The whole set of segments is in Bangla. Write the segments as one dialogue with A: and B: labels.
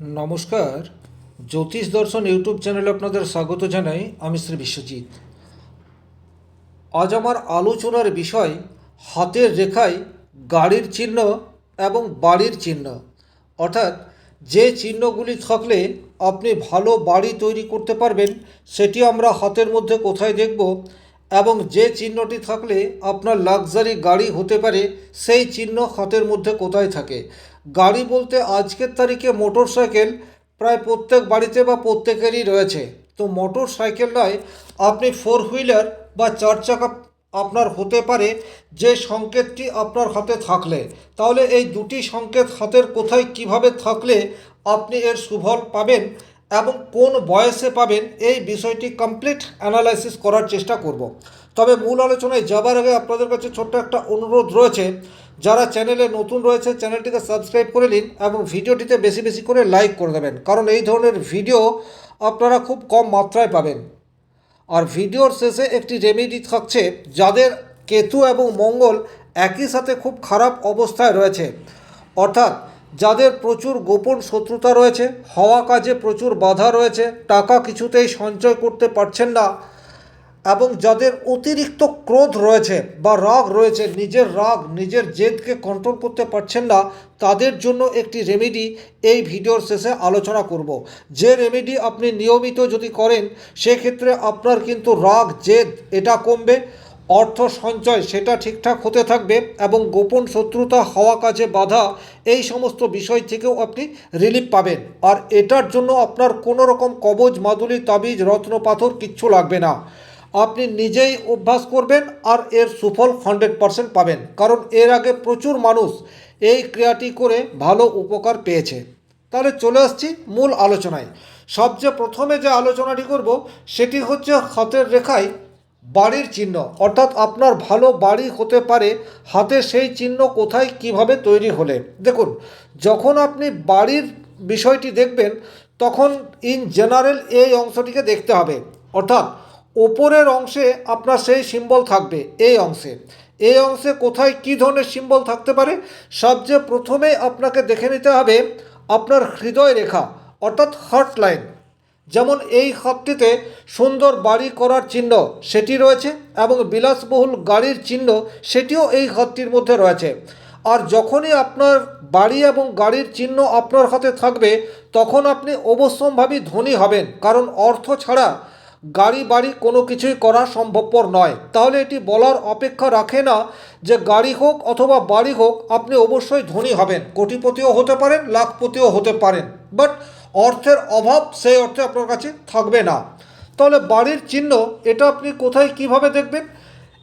A: নমস্কার। জ্যোতিষ দর্শন ইউটিউব চ্যানেলে আপনাদের স্বাগত জানাই আমি শ্রী বিশ্বজিৎ। আজ আমার আলোচনার বিষয় হাতের রেখায় গাড়ির চিহ্ন এবং বাড়ির চিহ্ন। অর্থাৎ যে চিহ্নগুলি থাকলে আপনি ভালো বাড়ি তৈরি করতে পারবেন, সেটি আমরা হাতের মধ্যে কোথায় দেখব এবং যে চিহ্নটি থাকলে আপনার লাক্সারি গাড়ি হতে পারে, সেই চিহ্ন হাতের মধ্যে কোথায় থাকে? গাড়ি বলতে আজকের তারিখে মোটর সাইকেল প্রায় প্রত্যেক বাড়িতে বা প্রত্যেকেরই রয়েছে। তো মোটর সাইকেল নয়, আপনি ফোর হুইলার বা চার চাকা আপনার হতে পারে, যে সংকেতটি আপনার হাতে থাকলে। তাহলে এই দুটি সংকেত হাতের কোথায় কীভাবে থাকলে আপনি এর সুফল পাবেন এবং কোন বয়সে পাবেন, এই বিষয়টি কমপ্লিট অ্যানালাইসিস করার চেষ্টা করব। তবে মূল আলোচনায় যাবার আগে আপনাদের কাছে ছোট্ট একটা অনুরোধ রয়েছে। যারা চ্যানেলে নতুন রয়েছে, চ্যানেলটিকে সাবস্ক্রাইব করে নিন এবং ভিডিওটিতে বেশি বেশি করে লাইক করে দেবেন। কারণ এই ধরনের ভিডিও আপনারা খুব কম মাত্রায় পাবেন। আর ভিডিওর শেষে একটি রেমেডি থাকছে, যাদের কেতু এবং মঙ্গল একই সাথে খুব খারাপ অবস্থায় রয়েছে। অর্থাৎ যাদের প্রচুর গোপন শত্রুতা রয়েছে, হওয়া কাজে প্রচুর বাধা রয়েছে, টাকা কিছুতেই সঞ্চয় করতে পারছেন না এবং যাদের অতিরিক্ত ক্রোধ রয়েছে বা রাগ রয়েছে, নিজের রাগ, নিজের জেদকে কন্ট্রোল করতে পারছেন না, তাদের জন্য একটি রেমেডি এই ভিডিওর শেষে আলোচনা করব। যে রেমেডি আপনি নিয়মিত যদি করেন, সেক্ষেত্রে আপনার কিন্তু রাগ, জেদ এটা কমবে, অর্থ সঞ্চয় সেটা ঠিকঠাক হতে থাকবে এবং গোপন শত্রুতা হওয়া কাজে বাধা এই সমস্ত বিষয় থেকেও আপনি রিলিফ পাবেন। আর এটার জন্য আপনার কোনো রকম কবজ, মাদুলি, তাবিজ রত্ন পাথর কিচ্ছু লাগবে না। আপনি নিজেই অভ্যাস করবেন আর এর সুফল হান্ড্রেড পারসেন্ট পাবেন। কারণ এর আগে প্রচুর মানুষ এই ক্রিয়াটি করে ভালো উপকার পেয়েছে। তাহলে চলে আসছি মূল আলোচনায়। সবচেয়ে প্রথমে যে আলোচনাটি করব, সেটি হচ্ছে হাতের রেখায় বাড়ির চিহ্ন। অর্থাৎ আপনার ভালো বাড়ি হতে পারে হাতে সেই চিহ্ন কোথায়, কীভাবে তৈরি হলে। দেখুন, যখন আপনি বাড়ির বিষয়টি দেখবেন, তখন ইন জেনারেল এই অংশটিকে দেখতে হবে। অর্থাৎ ওপরের অংশে আপনার সেই সিম্বল থাকবে, এই অংশে। এই অংশে কোথায় কী ধরনের সিম্বল থাকতে পারে? সবচেয়ে প্রথমে আপনাকে দেখে নিতে হবে আপনার হৃদয় রেখা, অর্থাৎ হার্ট লাইন যেমন এই হাতটিতে সুন্দর বাড়ি করার চিহ্ন সেটি রয়েছে এবং বিলাসবহুল গাড়ির চিহ্ন সেটিও এই হাতটির মধ্যে রয়েছে। আর যখনই আপনার বাড়ি এবং গাড়ির চিহ্ন আপনার হাতে থাকবে, তখন আপনি অবশ্যম্ভাবী ধনী হবেন, কারণ অর্থ ছাড়া গাড়ি বাড়ি কোনো কিছুই করা সম্ভবপর নয়। তাহলে এটি বলার অপেক্ষা রাখে না যে গাড়ি হোক অথবা বাড়ি হোক, আপনি অবশ্যই ধনী হবেন। কোটিপতিও হতে পারেন, লাখপতিও হতে পারেন। বাট অর্থের অভাব সেই অর্থে আপনার কাছে থাকবে না। তাহলে বাড়ির চিহ্ন, এটা আপনি কোথায় কীভাবে দেখবেন?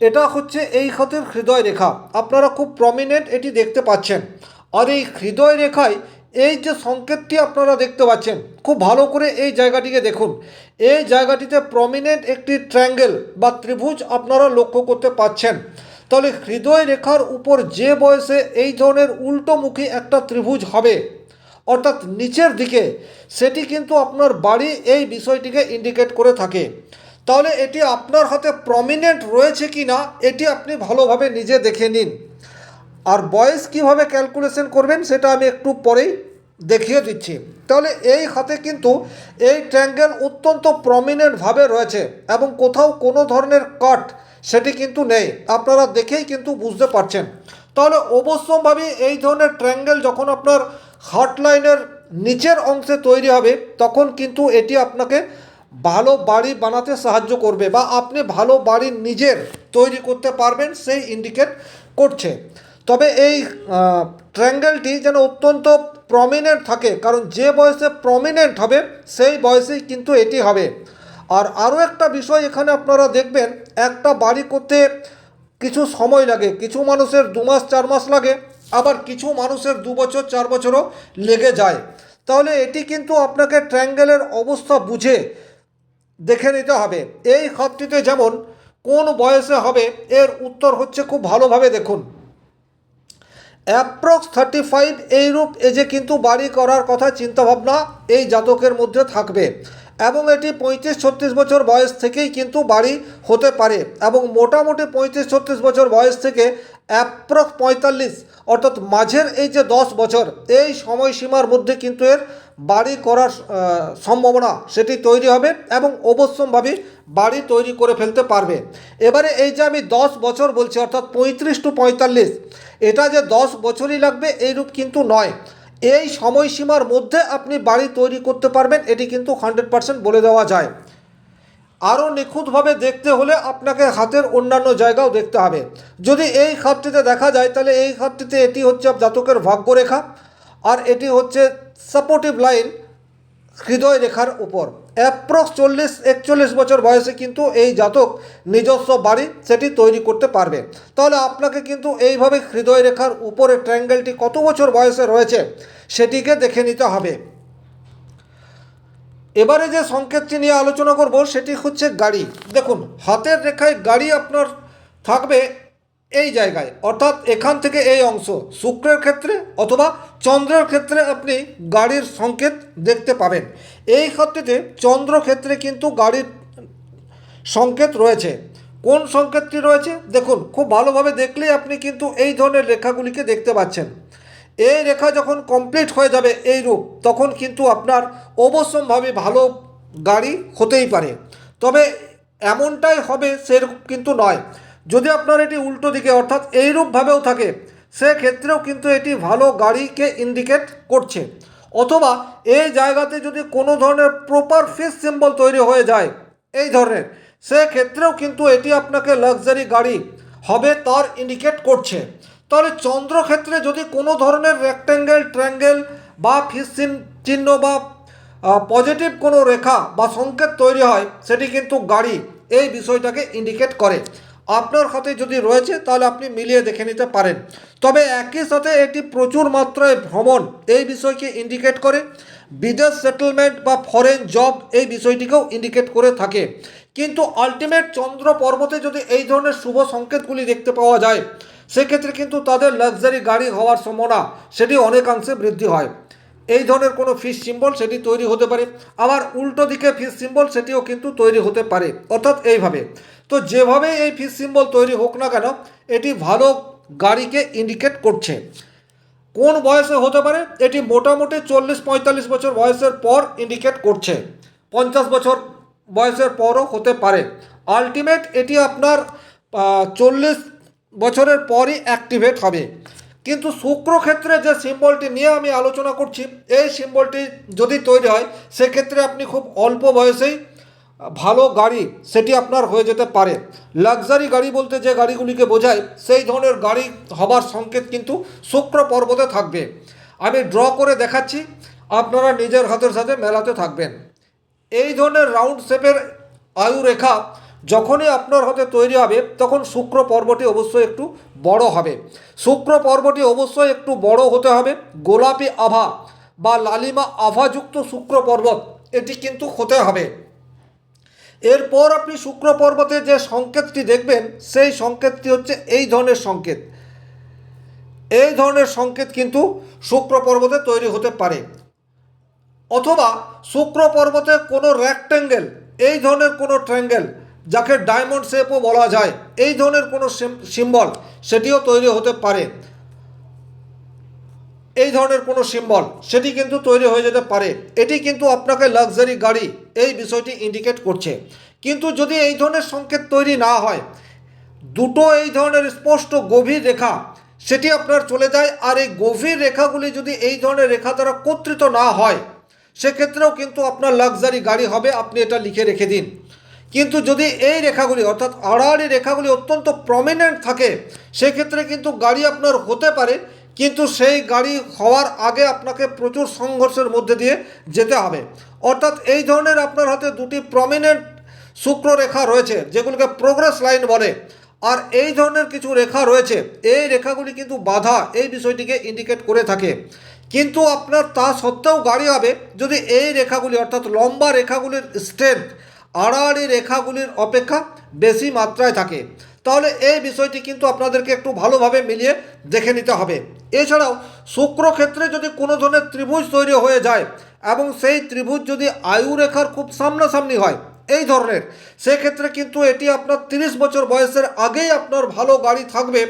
A: এটা হচ্ছে এই হাতের হৃদয় রেখা। আপনারা খুব প্রমিনেন্ট এটি দেখতে পাচ্ছেন। আর এই হৃদয় রেখায় এই যে সংকেতটি আপনারা দেখতে পাচ্ছেন, খুব ভালো করে এই জায়গাটিকে দেখুন। এই জায়গাটিতে প্রমিনেন্ট একটি ট্রায়াঙ্গেল বা ত্রিভুজ আপনারা লক্ষ্য করতে পাচ্ছেন। তাহলে হৃদয় রেখার উপর যে বয়সে এই ধরনের উল্টোমুখী একটা ত্রিভুজ হবে, অর্থাৎ নিচের দিকে, সেটি কিন্তু আপনার বাড়ি এই বিষয়টিকে ইন্ডিকেট করে থাকে। তাহলে এটি আপনার হাতে প্রমিনেন্ট রয়েছে কি না এটি আপনি ভালোভাবে নিজে দেখে নিন। আর বয়স কীভাবে ক্যালকুলেশন করবেন সেটা আমি একটু পরেই দেখিয়ে দিচ্ছি। তাহলে এই হাতে কিন্তু এই ট্র্যাঙ্গেল অত্যন্ত প্রমিনেন্টভাবে রয়েছে এবং কোথাও কোনো ধরনের কাট সেটি কিন্তু নেই। আপনারা দেখেই কিন্তু বুঝতে পারছেন। তাহলে অবশ্যম্ভাবী এই ধরনের ট্র্যাঙ্গেল যখন আপনার হার্ট লাইনের নিচের অংশে তৈরি হবে, তখন কিন্তু এটি আপনাকে ভালো বাড়ি বানাতে সাহায্য করবে বা আপনি ভালো বাড়ি নিজের তৈরি করতে পারবেন, সেই ইন্ডিকেট করছে। তবে এই ট্র্যাঙ্গেলটি যেন অত্যন্ত প্রমিনেন্ট থাকে, কারণ যে বয়সে প্রমিনেন্ট হবে, সেই বয়সেই কিন্তু এটি হবে। আর আরও একটা বিষয় এখানে আপনারা দেখবেন, একটা বাড়ি করতে কিছু সময় লাগে, কিছু মানুষের দু মাস, চার মাস লাগে, আবার কিছু মানুষের দু বছর, চার বছরও লেগে যায়। তাহলে এটি কিন্তু আপনাকে ট্র্যাঙ্গেলের অবস্থা বুঝে দেখে নিতে হবে। এই হাতটিতে যেমন কোন বয়সে হবে, এর উত্তর হচ্ছে খুব ভালোভাবে দেখুন। অ্যাপ্রক্স থার্টি ফাইভ এইরূপ এজে কিন্তু বাড়ি করার কথা চিন্তাভাবনা এই জাতকের মধ্যে থাকবে। এবং এটি পঁয়ত্রিশ ছত্রিশ বছর বয়স থেকেই কিন্তু বাড়ি হতে পারে এবং মোটামুটি পঁয়ত্রিশ ছত্রিশ বছর বয়স থেকে অ্যাপ্রক্স পঁয়তাল্লিশ অর্থাৎ মাঝের এই যে দশ বছর, এই সময়সীমার মধ্যে কিন্তু এর বাড়ি করার সম্ভাবনা সেটি তৈরি হবে এবং অবশ্যম্ভাবী বাড়ি তৈরি করে ফেলতে পারবে। এবারে এই যে আমি দশ বছর বলছি, অর্থাৎ পঁয়ত্রিশ টু পঁয়তাল্লিশ, এটা যে দশ বছরই লাগবে এইরূপ কিন্তু নয়। এই সময়সীমার মধ্যে আপনি বাড়ি তৈরি করতে পারবেন, এটি কিন্তু হান্ড্রেড পার্সেন্ট বলে দেওয়া যায়। আরও নিখুঁতভাবে দেখতে হলে আপনাকে হাতের অন্যান্য জায়গাও দেখতে হবে। যদি এই খাতটিতে দেখা যায়, তাহলে এই খাতটিতে এটি হচ্ছে জাতকের ভাগ্যরেখা, আর এটি হচ্ছে সাপোর্টিভ লাইন হৃদয় রেখার উপর। অ্যাপ্রক্স চল্লিশ, একচল্লিশ বছর বয়সে কিন্তু এই জাতক নিজস্ব বাড়ি সেটি তৈরি করতে পারবে। তাহলে আপনাকে কিন্তু এইভাবে হৃদয় রেখার উপরে ট্রায়াঙ্গেলটি কত বছর বয়সে রয়েছে সেটিকে দেখে নিতে হবে। এবারে যে সংকেতটি নিয়ে আলোচনা করব সেটি হচ্ছে গাড়ি। দেখুন, হাতের রেখায় গাড়ি আপনার থাকবে এই জায়গায়, অর্থাৎ এখান থেকে এই অংশ, শুক্রের ক্ষেত্রে অথবা চন্দ্রের ক্ষেত্রে আপনি গাড়ির সংকেত দেখতে পাবেন। এই ক্ষেত্রে চন্দ্র ক্ষেত্রে কিন্তু গাড়ির সংকেত রয়েছে। কোন সংকেতটি রয়েছে? দেখুন, খুব ভালোভাবে দেখলেই আপনি কিন্তু এই ধরনের রেখাগুলিকে দেখতে পাচ্ছেন। এই রেখা যখন কমপ্লিট হয়ে যাবে এই রূপ, তখন কিন্তু আপনার অবশ্যমভাবে ভালো গাড়ি হতেই পারে। তবে এমনটাই হবে সেরকম কিন্তু নয়। যদি আপনার এটি উল্টো দিকে অর্থাৎ এইরূপভাবেও থাকে, সেক্ষেত্রেও কিন্তু এটি ভালো গাড়িকে ইন্ডিকেট করছে। অথবা এই জায়গাতে যদি কোনো ধরনের প্রপার ফিস সিম্বল তৈরি হয়ে যায়, এই ধরনের, সেক্ষেত্রেও কিন্তু এটি আপনাকে লাক্সারি গাড়ি হবে তার ইন্ডিকেট করছে। তাহলে চন্দ্রক্ষেত্রে যদি কোনো ধরনের রেক্ট্যাঙ্গেল ট্রায়াঙ্গেল বা ফিস চিহ্ন- বা পজিটিভ কোনো রেখা বা সংকেত তৈরি হয়, সেটি কিন্তু গাড়ি এই বিষয়টাকে ইন্ডিকেট করে। আপনার হাতে যদি রয়েছে, তাহলে আপনি মিলিয়ে দেখে নিতে পারেন। তবে একই সাথে এটি প্রচুর মাত্রায় ভ্রমণ। এই বিষয়কে ইন্ডিকেট করে বিদেশ সেটেলমেন্ট বা ফরেন জব এই বিষয়টিকেও ইন্ডিকেট করে থাকে। কিন্তু আলটিমেট চন্দ্র পর্বতে যদি এই ধরনের শুভ সংকেতগুলি দেখতে পাওয়া যায়, সেক্ষেত্রে কিন্তু তাদের লাক্সারি গাড়ি হওয়ার সম্ভাবনা সেটি অনেকাংশে বৃদ্ধি হয়। এই ধরনের কোনো ফিস সিম্বল সেটি তৈরি হতে পারে। আবার উল্টো দিকে ফিস সিম্বল সেটিও কিন্তু তৈরি হতে পারে। অর্থাৎ এইভাবে। তো যেভাবে এই ফিস সিম্বল তৈরি হোক না কেন, এটি ভালো গাড়িকে ইন্ডিকেট করছে। কোন বয়সে হতে পারে? এটি মোটামুটি চল্লিশ পঁয়তাল্লিশ বছর বয়সের পর ইন্ডিকেট করছে। পঞ্চাশ বছর বয়সের পরও হতে পারে। আলটিমেট এটি আপনার চল্লিশ বছরের পরই অ্যাক্টিভেট হবে। কিন্তু শুক্র ক্ষেত্রে যে সিম্বলটি নিয়ে আমি আলোচনা করছি, এই সিম্বলটি যদি তৈরি হয়, সেক্ষেত্রে আপনি খুব অল্প বয়সেই ভালো গাড়ি, সেটি আপনার হয়ে যেতে পারে। লাক্সারি গাড়ি বলতে যে গাড়িগুলিকে বোঝায়, সেই ধরনের গাড়ি হবার সংকেত কিন্তু শুক্র পর্বতে থাকবে। আমি ড্র করে দেখাচ্ছি, আপনারা নিজের হাতের সাথে মেলাতে থাকবেন। এই ধরনের রাউন্ড শেপের আয়ু রেখা যখনই আপনার হাতে তৈরি হবে, তখন শুক্র পর্বটি অবশ্যই একটু বড় হবে। শুক্র পর্বটি অবশ্যই একটু বড় হতে হবে। গোলাপি আভা বা লালিমা আভাযুক্ত শুক্র পর্বত, এটি কিন্তু হতে হবে। এরপর আপনি শুক্র পর্বতে যে সংকেতটি দেখবেন, সেই সংকেতটি হচ্ছে এই ধরনের সংকেত। এই ধরনের সংকেত কিন্তু শুক্র পর্বতে তৈরি হতে পারে। অথবা শুক্র পর্বতে কোনো রেক্ট্যাঙ্গেল এই ধরনের কোনো ট্রায়াঙ্গেল যাকে ডায়মন্ড শেপও বলা যায়। এই ধরনের কোনো সিম্বল সেটিও তৈরি হতে পারে। এই ধরনের কোনো সিম্বল সেটি কিন্তু তৈরি হয়ে যেতে পারে। এটি কিন্তু আপনাকে লাক্সারি গাড়ি এই বিষয়টি ইন্ডিকেট করছে। কিন্তু যদি এই ধরনের সংকেত তৈরি না হয়, দুটো এই ধরনের স্পষ্ট গভীর রেখা সেটি আপনার চলে যায় আর এই গভীর রেখাগুলি যদি এই ধরনের রেখা দ্বারা কর্তৃত না হয়, সেক্ষেত্রেও কিন্তু আপনার লাক্সারি গাড়ি হবে। আপনি এটা লিখে রেখে দিন। কিন্তু যদি এই রেখাগুলি, অর্থাৎ আড়াআড়ি রেখাগুলি অত্যন্ত প্রমিনেন্ট থাকে, সেক্ষেত্রে কিন্তু গাড়ি আপনার হতে পারে, কিন্তু সেই গাড়ি হওয়ার আগে আপনাকে প্রচুর সংঘর্ষের মধ্যে দিয়ে যেতে হবে। অর্থাৎ এই ধরনের আপনার হাতে দুটি প্রমিনেন্ট শুক্র রেখা রয়েছে, যেগুলোকে প্রোগ্রেস লাইন বলে। আর এই ধরনের কিছু রেখা রয়েছে, এই রেখাগুলি কিন্তু বাধা, এই বিষয়টিকে ইন্ডিকেট করে থাকে। কিন্তু আপনার তা সত্ত্বেও গাড়ি হবে, যদি এই রেখাগুলি, অর্থাৎ লম্বা রেখাগুলির স্ট্রেংথ আড়াআড়ি রেখাগুলির অপেক্ষা বেশি মাত্রায় থাকে। তাহলে এই বিষয়টি কিন্তু আপনাদেরকে একটু ভালোভাবে মিলিয়ে দেখে নিতে হবে। এছাড়াও শুক্র ক্ষেত্রে যদি কোনো ধরনের ত্রিভুজ তৈরি হয়ে যায় এবং সেই ত্রিভুজ যদি আয়ু রেখার খুব সামনাসামনি হয়, এই ধরনের, সেক্ষেত্রে কিন্তু এটি আপনার তিরিশ বছর বয়সের আগেই আপনার ভালো গাড়ি থাকবে,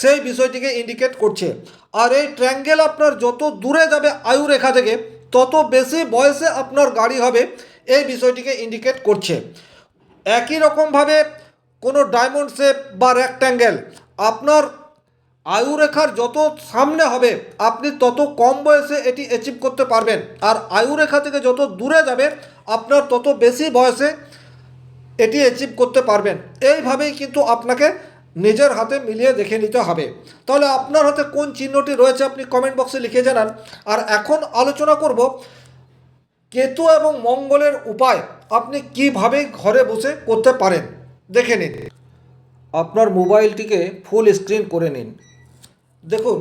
A: সেই বিষয়টিকে ইন্ডিকেট করছে। আর এই ট্র্যাঙ্গেল আপনার যত দূরে যাবে আয়ু রেখা থেকে, তত বেশি বয়সে আপনার গাড়ি হবে এই বিষয়টিকে ইন্ডিকেট করছে। একই রকমভাবে কোনো ডায়মন্ড শেপ বা রেক্ট্যাঙ্গেল আপনার আয়ুরেখার যত সামনে হবে, আপনি তত কম বয়সে এটি অ্যাচিভ করতে পারবেন। আর আয়ুরেখা থেকে যত দূরে যাবে, আপনার তত বেশি বয়সে এটি অ্যাচিভ করতে পারবেন। এইভাবেই কিন্তু আপনাকে নিজের হাতে মিলিয়ে দেখে নিতে হবে। তাহলে আপনার হাতে কোন চিহ্নটি রয়েছে আপনি কমেন্ট বক্সে লিখে জানান। আর এখন আলোচনা করব কেতু এবং মঙ্গলের উপায় আপনি কীভাবে ঘরে বসে করতে পারেন? দেখে নিন। আপনার মোবাইলটিকে ফুল স্ক্রিন করে নিন। দেখুন,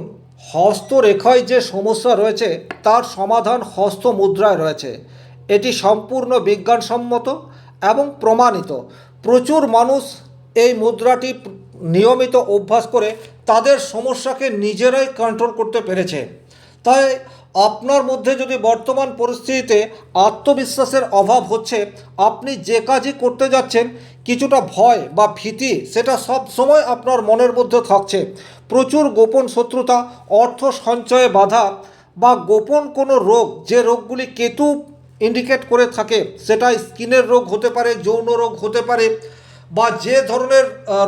A: হস্তরেখায় যে সমস্যা রয়েছে, তার সমাধান হস্ত মুদ্রায় রয়েছে। এটি সম্পূর্ণ বিজ্ঞানসম্মত এবং প্রমাণিত। প্রচুর মানুষ এই মুদ্রাটি নিয়মিত অভ্যাস করে তাদের সমস্যাকে নিজেরাই কন্ট্রোল করতে পেরেছে। তাই আপনার মধ্যে যদি বর্তমান পরিস্থিতিতে আত্মবিশ্বাসের অভাব হচ্ছে, আপনি যে কাজই করতে যাচ্ছেন, কিছুটা ভয় বা ভীতি সেটা সব সময় আপনার মনের মধ্যে থাকছে। প্রচুর গোপন শত্রুতা, অর্থ সঞ্চয়ে বাধা বা গোপন কোনো রোগ, যে রোগগুলি কেতু ইন্ডিকেট করে থাকে সেটা স্কিনের রোগ হতে পারে, যৌন রোগ হতে পারে বা যে ধরনের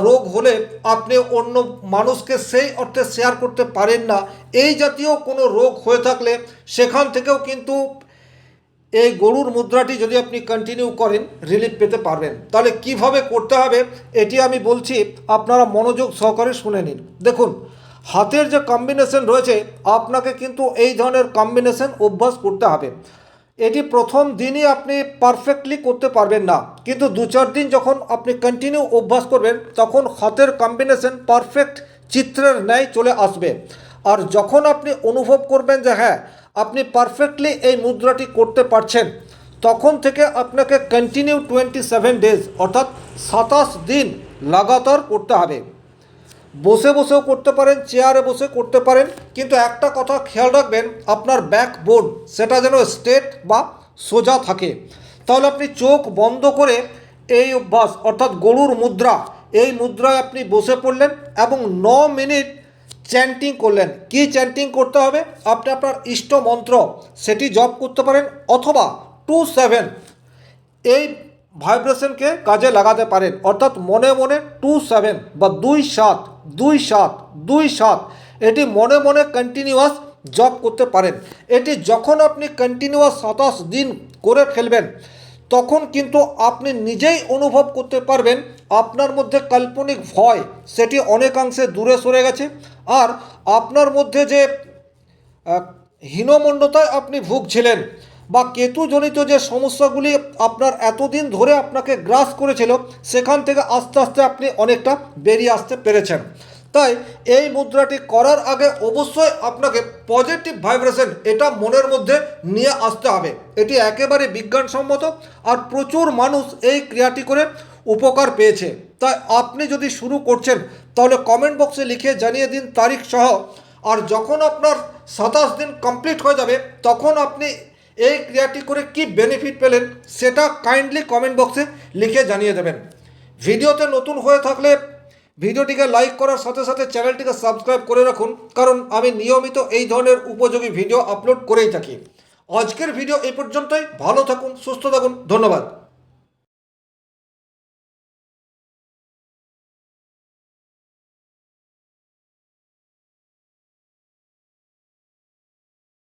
A: রোগ হলে আপনি অন্য মানুষকে সেই অর্থে শেয়ার করতে পারেন না। এই জাতীয় কোনো রোগ হয়ে থাকলে সেখান থেকেও কিন্তু এই গরুর মুদ্রাটি যদি আপনি কন্টিনিউ করেন রিলিফ পেতে পারবেন। তাহলে কীভাবে করতে হবে, এটি আমি বলছি, আপনারা মনোযোগ সহকারে শুনে নিন। দেখুন, হাতের যে কম্বিনেশন রয়েছে, আপনাকে কিন্তু এই ধরনের কম্বিনেশন অভ্যাস করতে হবে। এটি প্রথম দিনই আপনি পারফেক্টলি করতে পারবেন না। কিন্তু দু চার দিন যখন আপনি কন্টিনিউ অভ্যাস করবেন, তখন হাতের কম্বিনেশন পারফেক্ট চিত্রের ন্যায় চলে আসবে। আর যখন আপনি অনুভব করবেন যে হ্যাঁ আপনি পারফেক্টলি এই মুদ্রাটি করতে পারছেন, তখন থেকে আপনাকে কন্টিনিউ টোয়েন্টি সেভেন ডেজ অর্থাৎ সাতাশ দিন লাগাতার করতে হবে। বসে বসেও করতে পারেন চেয়ারে বসে করতে পারেন, কিন্তু একটা কথা খেয়াল রাখবেন, আপনার ব্যাক বোন সেটা যেন স্ট্রেট বা সোজা থাকে। তাহলে আপনি চোখ বন্ধ করে এই অভ্যাস, অর্থাৎ গরুর মুদ্রা, এই মুদ্রায় আপনি বসে পড়লেন এবং ন মিনিট চ্যান্টিং করলেন। কি চ্যান্টিং করতে হবে? আপনি আপনার ইষ্ট মন্ত্র, সেটি জপ করতে পারেন, অথবা টু সেভেন এই ভাইব্রেশনকে কাজে লাগাতে পারেন। অর্থাৎ মনে মনে টু সেভেন বা দুই সাত দুই সাত দুই সাত, এটি মনে মনে কন্টিনিউয়াস জব করতে পারেন। এটি যখন আপনি কন্টিনিউয়াস সাতাশ দিন করে ফেলবেন, তখন কিন্তু আপনি নিজেই অনুভব করতে পারবেন আপনার মধ্যে কাল্পনিক ভয়, সেটি অনেকাংশে দূরে সরে গেছে। আর আপনার মধ্যে যে হীনমন্ডতায় আপনি ভুগছিলেন বা কেতুজনিত যে সমস্যাগুলি আপনার এতদিন ধরে আপনাকে গ্রাস করেছিল, সেখান থেকে আস্তে আস্তে আপনি অনেকটা বেরিয়ে আসতে পেরেছেন। তাই এই মুদ্রাটি করার আগে অবশ্যই আপনাকে পজিটিভ ভাইব্রেশন এটা মনের মধ্যে নিয়ে আসতে হবে। এটি একেবারে বিজ্ঞানসম্মত আর প্রচুর মানুষ এই ক্রিয়াটি করে উপকার পেয়েছে। তাই আপনি যদি শুরু করছেন, তাহলে কমেন্ট বক্সে লিখে জানিয়ে দিন তারিখ সহ। আর যখন আপনার সাতাশ দিন কমপ্লিট হয়ে যাবে, তখন আপনি এই ক্রিয়াটি করে কি বেনিফিট পেলেন সেটা কাইন্ডলি কমেন্ট বক্সে লিখে জানিয়ে দেবেন। ভিডিওতে নতুন হয়ে থাকলে ভিডিওটিকে লাইক করার সাথে সাথে চ্যানেলটিকে সাবস্ক্রাইব করে রাখুন, কারণ আমি নিয়মিত এই ধরনের উপযোগী ভিডিও আপলোড করেই থাকি। আজকের ভিডিও এই পর্যন্তই, ভালো থাকুন, সুস্থ থাকুন, ধন্যবাদ।